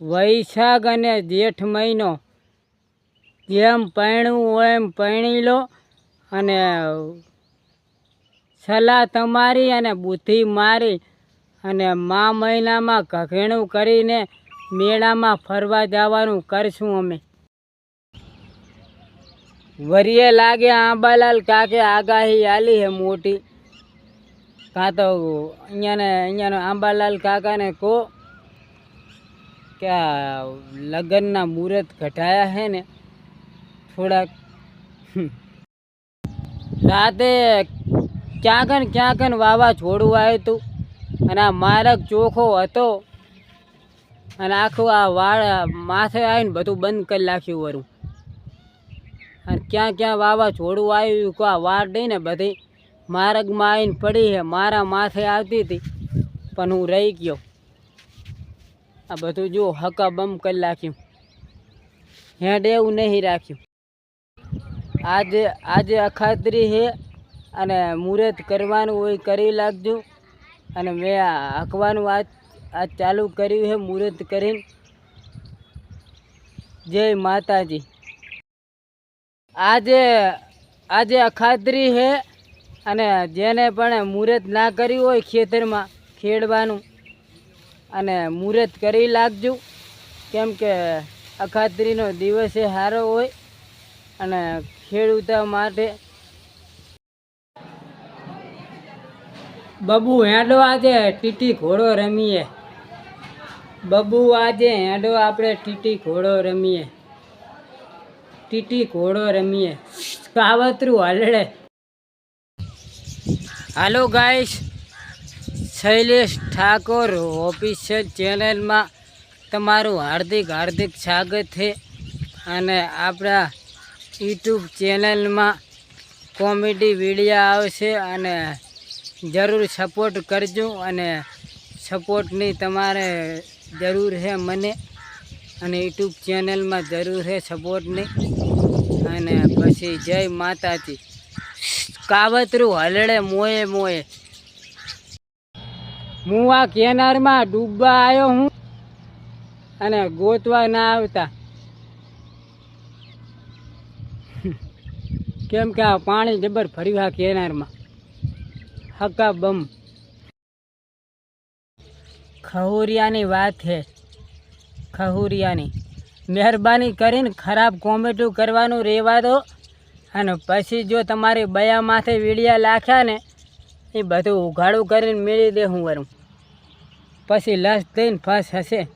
વૈશાખ અને જેઠ મહિનો. જેમ પૈણું હોય એમ પૈણી લો અને સલાહ તમારી અને બુદ્ધિ મારી અને મા મહિનામાં ઘઘેણું કરીને મેળામાં ફરવા જવાનું કરશું અમે. વરીએ લાગે આંબાલાલ કાકે આગાહી આલી હે મોટી. કાં તો અહીંયાને અહીંયાનો આંબાલાલ કાકાને કહો. કે આ લગ્નના મુહૂર્ત ઘટાયા છે ને, થોડાક રાતે ક્યાંક ને ક્યાંક ને વાવાઝોડું આવ્યું હતું અને આ માર્ગ ચોખ્ખો હતો, અને આખું આ વાળ માથે આવીને બધું બંધ કરી નાખ્યું વરું. અને ક્યાં ક્યાં વાવાઝોડું આવ્યું કો આ વાળ નહીં ને બધી. માર્ગમાં આવીને પડી છે મારા માથે આવતી હતી, પણ હું રહી ગયો. આ બધું જો હકા બમ કરી નાખ્યું. હેડ એવું નહીં રાખ્યું. આજે આજે અખાતરી છે અને મુહૂર્ત કરવાનું હોય કરી લાગજો. અને મેં હકવાનું આજ આજ ચાલુ કર્યું છે મુહૂર્ત કરીને. જય માતાજી. આજે આજે અખાતરી છે અને જેને પણ મુહૂર્ત ના કર્યું હોય ખેતરમાં ખેડવાનું. અને મુહૂર્ત કરી લાગજો. કેમ કે અખાત્રીનો દિવસે સારો હોય અને ખેડૂતો માટે બબુ હેડો આજે ટીટી ઘોડો રમીએ. બબુ આજે હેડો આપણે ટીટી ઘોડો રમીએ. ટીટી ઘોડો રમીએ. કાવતરું હલડે. હાલો ગાઈશ શૈલેષ ઠાકોર ઓફિશિયલ ચેનલમાં તમારું હાર્દિક હાર્દિક સ્વાગત છે. અને આપણા યુટ્યુબ ચેનલમાં કોમેડી વીડિયો આવશે અને જરૂર સપોર્ટ કરજો અને સપોર્ટની તમારે જરૂર છે મને. અને યુટ્યુબ ચેનલમાં જરૂર છે સપોર્ટની. અને પછી જય માતાજી. કાવતરું હલડે મોએ મોએ. હું આ કેનારમાં ડૂબવા આવ્યો હું અને ગોતવા ના આવતા. કેમ કે આ પાણી જબર ફર્યું આ કેનારમાં હકા બમ. ખહુરિયાની વાત છે. ખહુરિયાની. મહેરબાની કરીને ખરાબ કોમેન્ટો કરવાનું રહેવા દો. અને પછી જો તમારી બયા માથે વીડિયા લાખ્યા ને એ બધું ઉઘાડું કરીને મેળવી દે હું વરું. પછી લાશ થઈને ફાંસ હશે.